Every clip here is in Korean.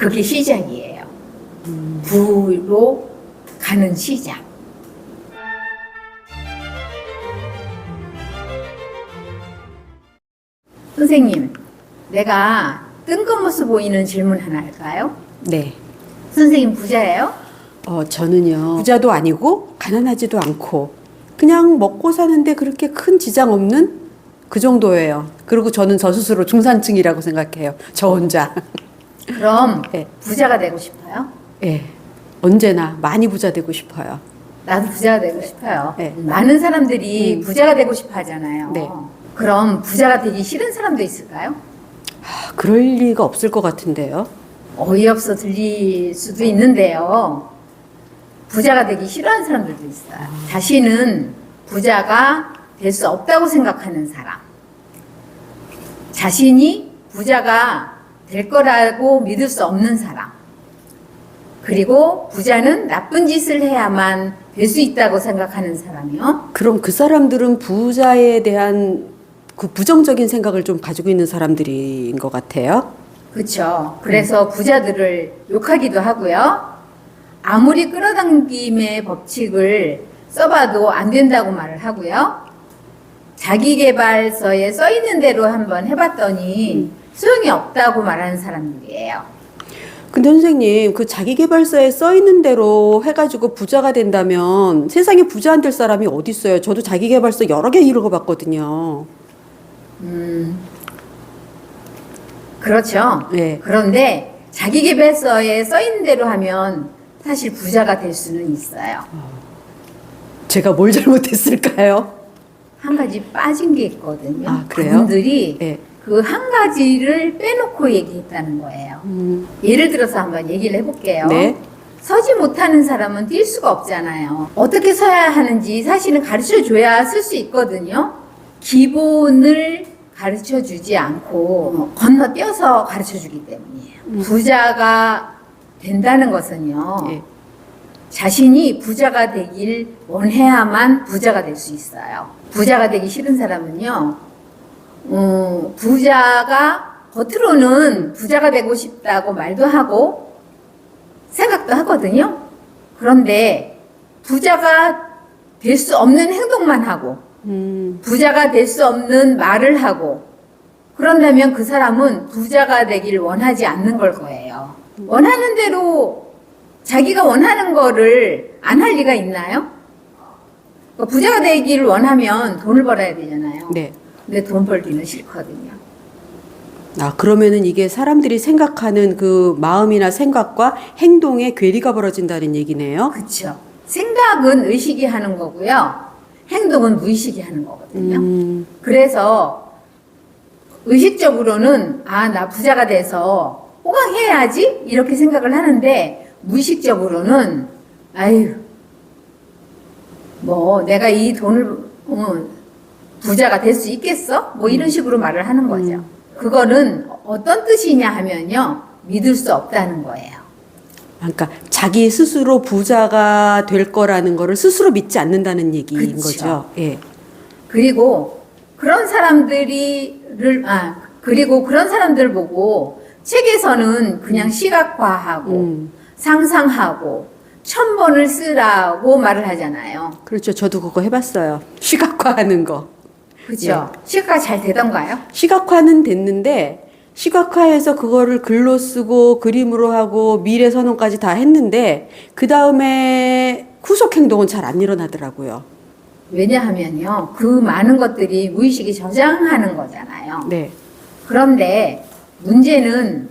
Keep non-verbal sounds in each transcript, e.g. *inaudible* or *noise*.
그게 시작이에요. 부로 가는 시작. 선생님, 내가 뜬금없어 보이는 질문 하나 할까요? 네. 선생님 부자예요? 어, 저는요. 부자도 아니고 가난하지도 않고 그냥 먹고 사는데 그렇게 큰 지장 없는 그 정도예요. 그리고 저는 저 스스로 중산층이라고 생각해요. 저 혼자. *laughs* 그럼 네. 부자가 되고 싶어요? 예. 언제나 많이 부자 되고 싶어요. 나도 부자가 되고 싶어요. 네. 많은 사람들이 음. 부자가 되고 싶어 하잖아요. 네. 그럼 부자가 되기 싫은 사람도 있을까요? 아, 그럴 리가 없을 것 같은데요. 어이없어 들릴 수도 있는데요. 부자가 되기 싫어하는 사람들도 있어요. 자신은 부자가 될 수 없다고 생각하는 사람. 자신이 부자가 될 거라고 믿을 수 없는 사람. 그리고 부자는 나쁜 짓을 해야만 될 수 있다고 생각하는 사람이요. 그럼 그 사람들은 부자에 대한 그 부정적인 생각을 좀 가지고 있는 사람들인 것 같아요. 그렇죠. 그래서 부자들을 욕하기도 하고요. 아무리 끌어당김의 법칙을 써봐도 안 된다고 말을 하고요. 자기개발서에 써 있는 대로 한번 해봤더니 소용이 없다고 말하는 사람들이에요. 근데 선생님, 그 자기개발서에 써 있는 대로 해가지고 부자가 된다면 세상에 부자 안 될 사람이 어디 있어요? 저도 자기개발서 여러 개 읽어봤거든요. 음, 그렇죠. 네. 그런데 자기개발서에 써 있는 대로 하면 사실 부자가 될 수는 있어요. 제가 뭘 잘못했을까요? 한 가지 빠진 게 있거든요. 아, 그래요? 그분들이 네. 그 한 가지를 빼놓고 얘기했다는 거예요. 음, 예를 들어서 한번 얘기를 해볼게요. 네. 서지 못하는 사람은 뛸 수가 없잖아요. 어떻게 서야 하는지 사실은 가르쳐 줘야 쓸 수 있거든요. 기본을 가르쳐 주지 않고 건너뛰어서 가르쳐 주기 때문이에요. 부자가 된다는 것은요. 예. 자신이 부자가 되길 원해야만 부자가 될 수 있어요. 부자가 되기 싫은 사람은요, 어, 부자가 겉으로는 부자가 되고 싶다고 말도 하고 생각도 하거든요. 그런데 부자가 될 수 없는 행동만 하고 음, 부자가 될 수 없는 말을 하고 그런다면 그 사람은 부자가 되길 원하지 않는 걸 거예요. 원하는 대로 자기가 원하는 거를 안 할 리가 있나요? 그러니까 부자가 되기를 원하면 돈을 벌어야 되잖아요. 네. 근데 돈 벌기는 싫거든요. 아, 그러면은 이게 사람들이 생각하는 그 마음이나 생각과 행동에 괴리가 벌어진다는 얘기네요. 그렇죠. 생각은 의식이 하는 거고요. 행동은 무의식이 하는 거거든요. 음, 그래서 의식적으로는 아, 나 부자가 돼서 호강해야지 이렇게 생각을 하는데 무의식적으로는 아유 뭐 내가 이 돈을 어, 부자가 될 수 있겠어? 뭐 이런 식으로 말을 하는 거죠. 그거는 어떤 뜻이냐 하면요. 믿을 수 없다는 거예요. 그러니까 자기 스스로 부자가 될 거라는 거를 스스로 믿지 않는다는 얘기인 그쵸. 거죠. 예. 그리고 그런 사람들이를 아 그리고 그런 사람들 보고 책에서는 그냥 시각화하고 음. 상상하고 천 번을 쓰라고 말을 하잖아요. 그렇죠. 저도 그거 해봤어요. 시각화하는 거. 그렇죠? 시각화 잘 되던가요? 시각화는 됐는데 시각화해서 그거를 글로 쓰고 그림으로 하고 미래 선언까지 다 했는데 그 다음에 후속 행동은 잘 안 일어나더라고요. 왜냐하면요, 그 많은 것들이 무의식이 저장하는 거잖아요. 네. 그런데 문제는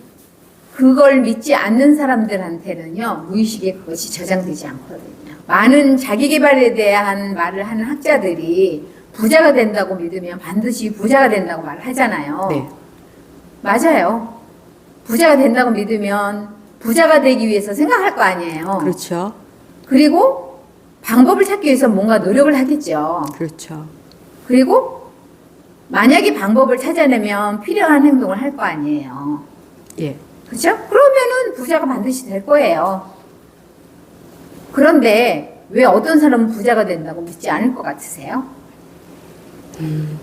그걸 믿지 않는 사람들한테는요, 무의식에 그것이 저장되지 않거든요. 많은 자기 개발에 대한 말을 하는 학자들이 부자가 된다고 믿으면 반드시 부자가 된다고 말을 하잖아요. 네. 맞아요. 부자가 된다고 믿으면 부자가 되기 위해서 생각할 거 아니에요. 그렇죠. 그리고 방법을 찾기 위해서 뭔가 노력을 하겠죠. 그렇죠. 그리고 만약에 방법을 찾아내면 필요한 행동을 할 거 아니에요. 예. 그렇죠? 그러면은 부자가 반드시 될 거예요. 그런데 왜 어떤 사람은 부자가 된다고 믿지 않을 것 같으세요?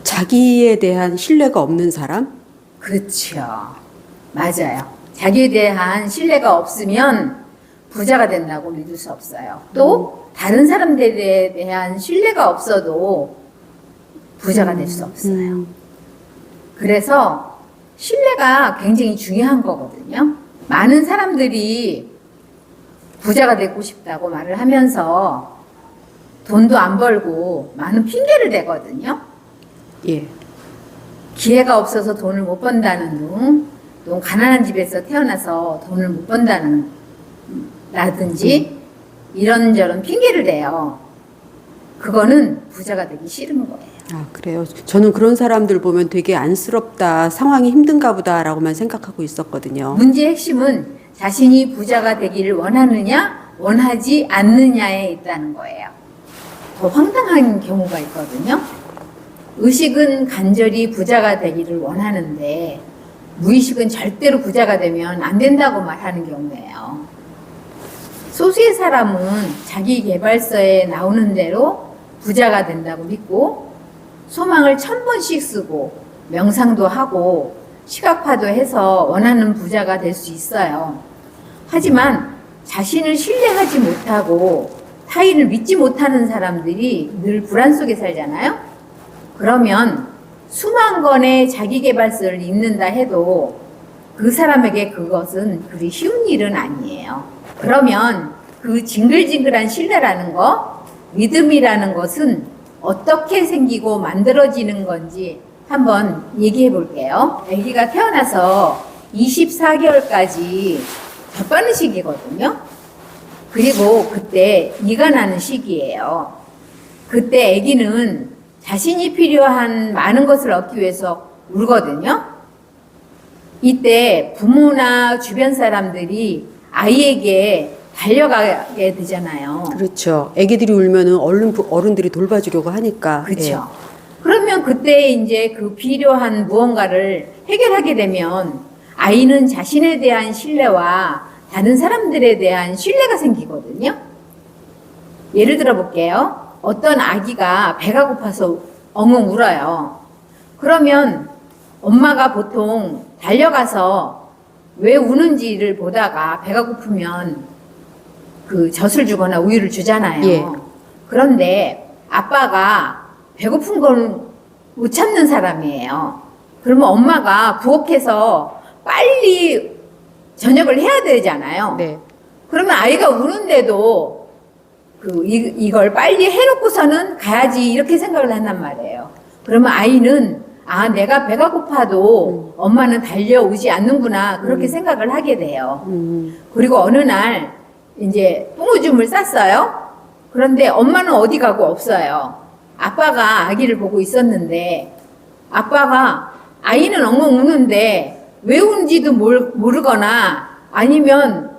자기에 대한 신뢰가 없는 사람? 그렇죠. 맞아요. 자기에 대한 신뢰가 없으면 부자가 된다고 믿을 수 없어요. 또 다른 사람들에 대한 신뢰가 없어도 부자가 될 수 없어요. 음. 그래서 신뢰가 굉장히 중요한 거거든요. 많은 사람들이 부자가 되고 싶다고 말을 하면서 돈도 안 벌고 많은 핑계를 대거든요. 예. 기회가 없어서 돈을 못 번다는 둥, 또 가난한 집에서 태어나서 돈을 못 번다는 라든지 이런저런 핑계를 대요. 그거는 부자가 되기 싫은 거예요. 아, 그래요. 저는 그런 사람들 보면 되게 안쓰럽다, 상황이 힘든가 보다라고만 생각하고 있었거든요. 문제의 핵심은 자신이 부자가 되기를 원하느냐, 원하지 않느냐에 있다는 거예요. 더 황당한 경우가 있거든요. 의식은 간절히 부자가 되기를 원하는데, 무의식은 절대로 부자가 되면 안 된다고 말하는 경우예요. 소수의 사람은 자기 개발서에 나오는 대로 부자가 된다고 믿고, 소망을 천 번씩 쓰고, 명상도 하고, 시각화도 해서 원하는 부자가 될 수 있어요. 하지만 자신을 신뢰하지 못하고 타인을 믿지 못하는 사람들이 늘 불안 속에 살잖아요. 그러면 수만 건의 자기개발서를 읽는다 해도 그 사람에게 그것은 그리 쉬운 일은 아니에요. 그러면 그 징글징글한 신뢰라는 거, 믿음이라는 것은 어떻게 생기고 만들어지는 건지 한번 얘기해 볼게요. 아기가 태어나서 24개월까지 젖 빠는 시기거든요. 그리고 그때 이가 나는 시기예요. 그때 아기는 자신이 필요한 많은 것을 얻기 위해서 울거든요. 이때 부모나 주변 사람들이 아이에게 달려가게 되잖아요. 그렇죠. 아기들이 울면은 얼른 부- 어른들이 돌봐주려고 하니까. 그렇죠. 그러면 그때 이제 그 필요한 무언가를 해결하게 되면 아이는 자신에 대한 신뢰와 다른 사람들에 대한 신뢰가 생기거든요. 예를 들어 볼게요. 어떤 아기가 배가 고파서 엉엉 울어요. 그러면 엄마가 보통 달려가서 왜 우는지를 보다가 배가 고프면 그 젖을 주거나 우유를 주잖아요. 예. 그런데 아빠가 배고픈 걸 못 참는 사람이에요. 그러면 엄마가 부엌에서 빨리 저녁을 해야 되잖아요. 네. 그러면 아이가 우는데도 그 이, 이걸 빨리 해놓고서는 가야지 이렇게 생각을 한단 말이에요. 그러면 아이는 아 내가 배가 고파도 엄마는 달려오지 않는구나 그렇게 생각을 하게 돼요. 음, 그리고 어느 날 이제 똥오줌을 쌌어요. 그런데 엄마는 어디 가고 없어요. 아빠가 아기를 보고 있었는데 아빠가 아이는 엉엉 우는데 왜 우는지도 모르, 모르거나 아니면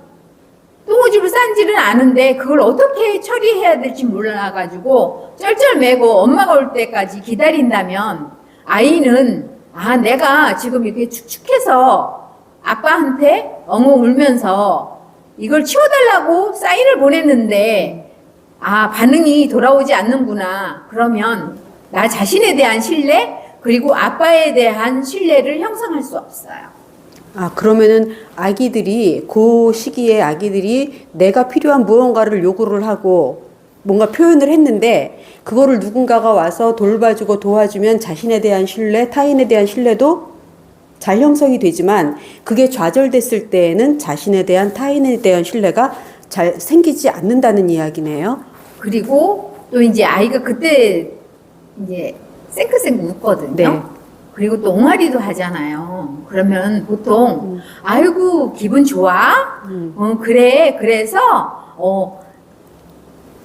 똥오줌을 싼지는 아는데 그걸 어떻게 처리해야 될지 몰라가지고 쩔쩔매고 엄마가 올 때까지 기다린다면 아이는 아 내가 지금 이렇게 축축해서 아빠한테 엉엉 울면서 이걸 치워달라고 사인을 보냈는데 아 반응이 돌아오지 않는구나 그러면 나 자신에 대한 신뢰 그리고 아빠에 대한 신뢰를 형성할 수 없어요. 아, 그러면은 아기들이, 그 시기에 아기들이 내가 필요한 무언가를 요구를 하고 뭔가 표현을 했는데 그거를 누군가가 와서 돌봐주고 도와주면 자신에 대한 신뢰, 타인에 대한 신뢰도 잘 형성이 되지만 그게 좌절됐을 때에는 자신에 대한 타인에 대한 신뢰가 잘 생기지 않는다는 이야기네요. 그리고 또 이제 아이가 그때 이제 생크생크 웃거든요. 네. 그리고 또 옹알이도 하잖아요. 그러면 보통 아이고 기분 좋아? 음. 어 그래 그래서 어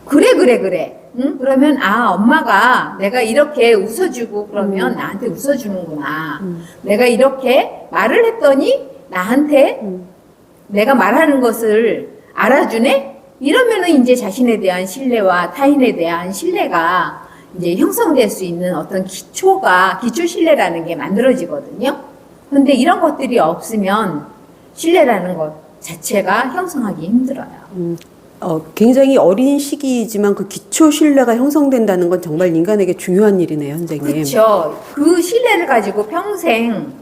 그래 그래 그래. 응? 그러면 아 엄마가 내가 이렇게 웃어주고 그러면 나한테 웃어주는구나. 음. 내가 이렇게 말을 했더니 나한테 음. 내가 말하는 것을 알아주네? 이러면은 이제 자신에 대한 신뢰와 타인에 대한 신뢰가 이제 형성될 수 있는 어떤 기초가, 기초 신뢰라는 게 만들어지거든요. 근데 이런 것들이 없으면 신뢰라는 것 자체가 형성하기 힘들어요. 음, 어, 굉장히 어린 시기이지만 그 기초 신뢰가 형성된다는 건 정말 인간에게 중요한 일이네요, 선생님. 그렇죠. 그 신뢰를 가지고 평생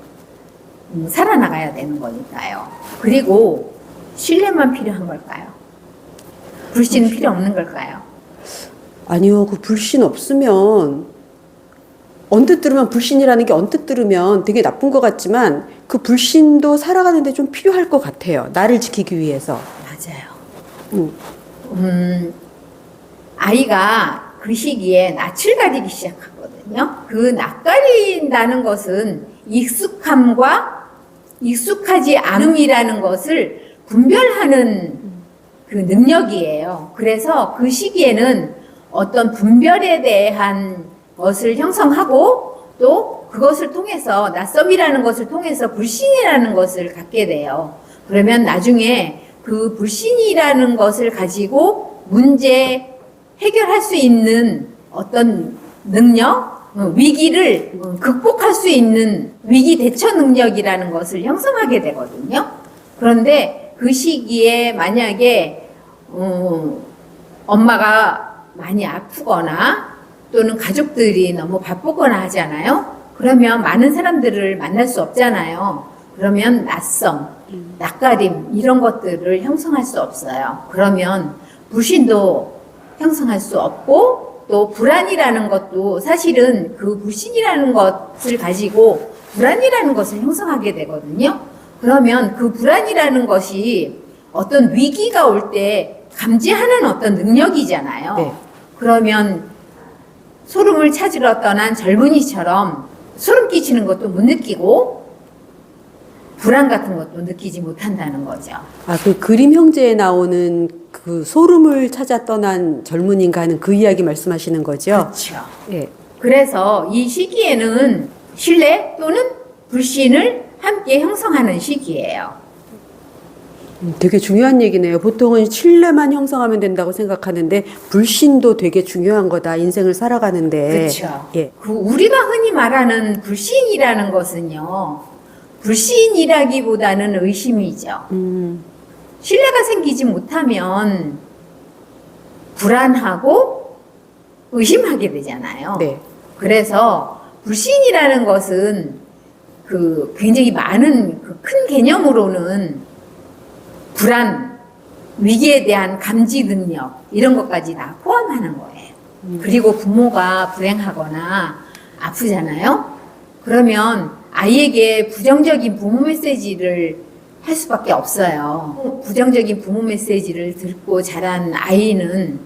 음, 살아나가야 되는 거니까요. 그리고 신뢰만 필요한 걸까요? 불신은 필요 없는 걸까요? 아니요, 그 불신 없으면 언뜻 들으면 불신이라는 게 언뜻 들으면 되게 나쁜 것 같지만 그 불신도 살아가는데 좀 필요할 것 같아요. 나를 지키기 위해서. 맞아요. 음. 음, 아이가 그 시기에 낯을 가리기 시작하거든요. 그 낯가린다는 것은 익숙함과 익숙하지 않음이라는 것을 분별하는 그 능력이에요. 그래서 그 시기에는 어떤 분별에 대한 것을 형성하고 또 그것을 통해서 낯섦이라는 것을 통해서 불신이라는 것을 갖게 돼요. 그러면 나중에 그 불신이라는 것을 가지고 문제 해결할 수 있는 어떤 능력, 어, 위기를 어, 극복할 수 있는 위기 대처 능력이라는 것을 형성하게 되거든요. 그런데 그 시기에 만약에 어, 엄마가 많이 아프거나 또는 가족들이 너무 바쁘거나 하잖아요. 그러면 많은 사람들을 만날 수 없잖아요. 그러면 낯섦, 낯가림 이런 것들을 형성할 수 없어요. 그러면 불신도 형성할 수 없고 또 불안이라는 것도 사실은 그 불신이라는 것을 가지고 불안이라는 것을 형성하게 되거든요. 그러면 그 불안이라는 것이 어떤 위기가 올 때 감지하는 어떤 능력이잖아요. 네. 그러면 소름을 찾으러 떠난 젊은이처럼 소름 끼치는 것도 못 느끼고 불안 같은 것도 느끼지 못한다는 거죠. 아, 그 그림 형제에 나오는 그 소름을 찾아 떠난 젊은인가 하는 그 이야기 말씀하시는 거죠? 그렇죠. 예. 그래서 이 시기에는 신뢰 또는 불신을 함께 형성하는 시기예요. 음, 되게 중요한 얘기네요. 보통은 신뢰만 형성하면 된다고 생각하는데 불신도 되게 중요한 거다. 인생을 살아가는데. 그렇죠. 예. 그 우리가 흔히 말하는 불신이라는 것은요. 불신이라기보다는 의심이죠. 음, 신뢰가 생기지 못하면 불안하고 의심하게 되잖아요. 네. 그래서 불신이라는 것은 그 굉장히 많은 그 큰 개념으로는 불안, 위기에 대한 감지 능력 이런 것까지 다 포함하는 거예요. 그리고 부모가 불행하거나 아프잖아요. 그러면 아이에게 부정적인 부모 메시지를 할 수밖에 없어요. 부정적인 부모 메시지를 듣고 자란 아이는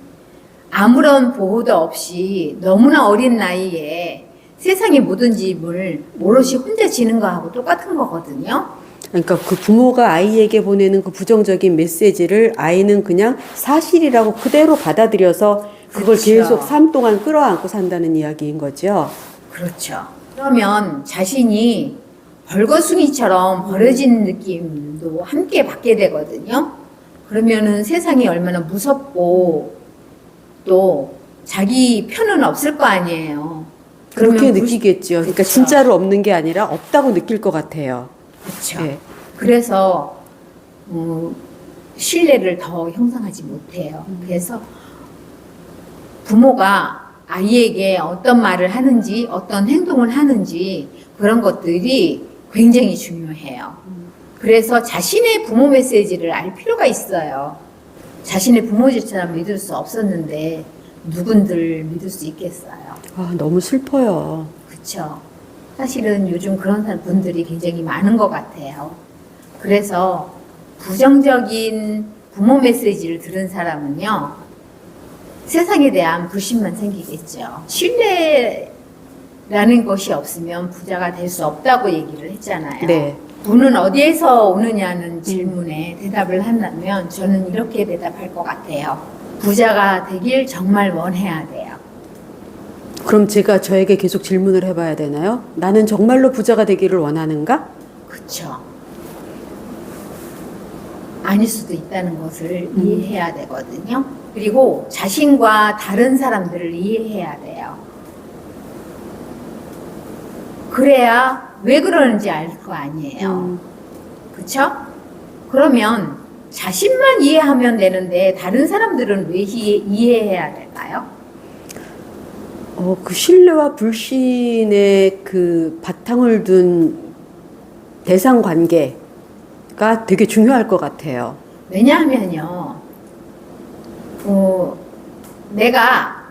아무런 보호도 없이 너무나 어린 나이에 세상의 모든 짐을 오롯이 혼자 지는 거하고 똑같은 거거든요. 그러니까 그 부모가 아이에게 보내는 그 부정적인 메시지를 아이는 그냥 사실이라고 그대로 받아들여서 그걸 그렇죠. 계속 삶 동안 끌어안고 산다는 이야기인 거죠. 그렇죠. 그러면 자신이 벌거숭이처럼 버려진 느낌도 함께 받게 되거든요. 그러면은 세상이 얼마나 무섭고 또 자기 편은 없을 거 아니에요. 그렇게 느끼겠죠. 그러니까 그렇죠. 진짜로 없는 게 아니라 없다고 느낄 것 같아요. 그렇죠. 예. 그래서 어, 신뢰를 더 형성하지 못해요. 그래서 부모가 아이에게 어떤 말을 하는지 어떤 행동을 하는지 그런 것들이 굉장히 중요해요. 그래서 자신의 부모 메시지를 알 필요가 있어요. 자신의 부모조차 믿을 수 없었는데 누군들 믿을 수 있겠어요. 아, 너무 슬퍼요. 그쵸. 사실은 요즘 그런 분들이 굉장히 많은 것 같아요. 그래서 부정적인 부모 메시지를 들은 사람은요, 세상에 대한 불신만 생기겠죠. 신뢰라는 것이 없으면 부자가 될 수 없다고 얘기를 했잖아요. 네. 돈은 어디에서 오느냐는 질문에 대답을 한다면 저는 이렇게 대답할 것 같아요. 부자가 되길 정말 원해야 돼요. 그럼 제가 저에게 계속 질문을 해봐야 되나요? 나는 정말로 부자가 되기를 원하는가? 그쵸. 아닐 수도 있다는 것을 이해해야 되거든요. 그리고 자신과 다른 사람들을 이해해야 돼요. 그래야 왜 그러는지 알 거 아니에요. 음, 그쵸? 그러면 자신만 이해하면 되는데 다른 사람들은 왜 이해, 이해해야 될까요? 어, 그 신뢰와 불신의 그 바탕을 둔 대상 관계가 되게 중요할 것 같아요. 왜냐하면요, 어, 내가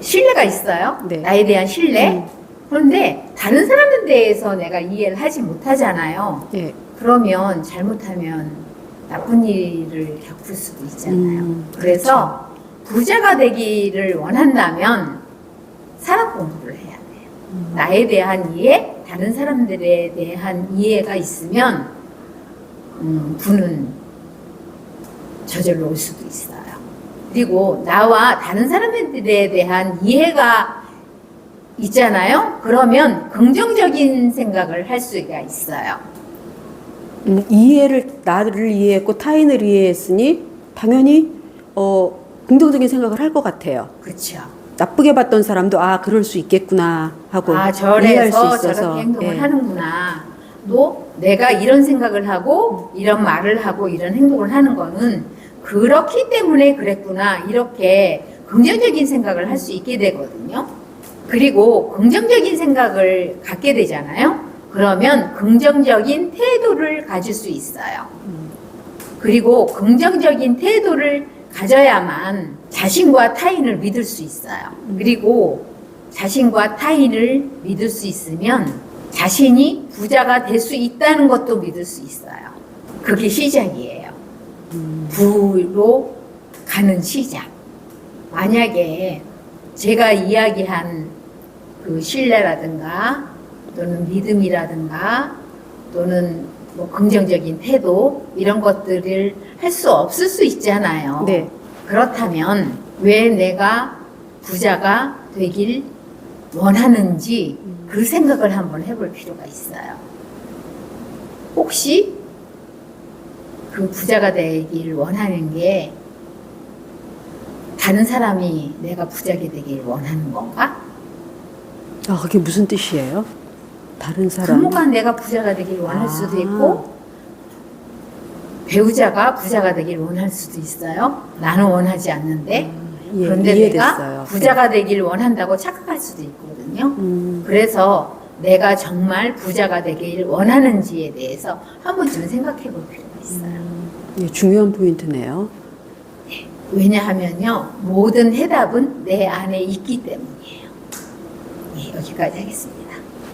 신뢰가 있어요. 네. 나에 대한 신뢰. 음. 그런데 다른 사람들 대해서 내가 이해를 하지 못하잖아요. 예. 그러면 잘못하면 나쁜 일을 겪을 수도 있잖아요. 음, 그래서 부자가 되기를 원한다면 사람 공부를 해야 돼요. 음. 나에 대한 이해, 다른 사람들에 대한 이해가 있으면 음, 부는 저절로 올 수도 있어요. 그리고 나와 다른 사람들에 대한 이해가 있잖아요. 그러면 긍정적인 생각을 할 수가 있어요. 음, 이해를 나를 이해했고 타인을 이해했으니 당연히 어, 긍정적인 생각을 할 것 같아요. 그렇죠. 나쁘게 봤던 사람도 아 그럴 수 있겠구나 하고 아 이해할 수 저래서 있어서 저렇게 행동을 예. 하는구나. 또 내가 이런 생각을 하고 이런 말을 하고 이런 행동을 하는 거는 그렇기 때문에 그랬구나 이렇게 긍정적인 생각을 할 수 있게 되거든요. 그리고 긍정적인 생각을 갖게 되잖아요. 그러면 긍정적인 태도를 가질 수 있어요. 그리고 긍정적인 태도를 가져야만 자신과 타인을 믿을 수 있어요. 그리고 자신과 타인을 믿을 수 있으면 자신이 부자가 될 수 있다는 것도 믿을 수 있어요. 그게 시작이에요. 부로 가는 시작. 만약에 제가 이야기한 그 신뢰라든가 또는 믿음이라든가 또는 뭐 긍정적인 태도 이런 것들을 할 수 없을 수 있잖아요. 네. 그렇다면 왜 내가 부자가 되길 원하는지 그 생각을 한번 해볼 필요가 있어요. 혹시 그 부자가 되길 원하는 게 다른 사람이 내가 부자가 되길 원하는 건가? 아 그게 무슨 뜻이에요? 다른 사람 부모가 내가 부자가 되길 원할 아. 수도 있고 배우자가 부자가 되길 원할 수도 있어요. 나는 원하지 않는데 예, 그런데. 내가 부자가 되길 원한다고 착각할 수도 있거든요. 음, 그래서 내가 정말 부자가 되길 원하는지에 대해서 한 번쯤은 생각해 볼 필요가 있어요. 예, 중요한 포인트네요. 왜냐하면요, 모든 해답은 내 안에 있기 때문이에요. 예, 여기까지 하겠습니다.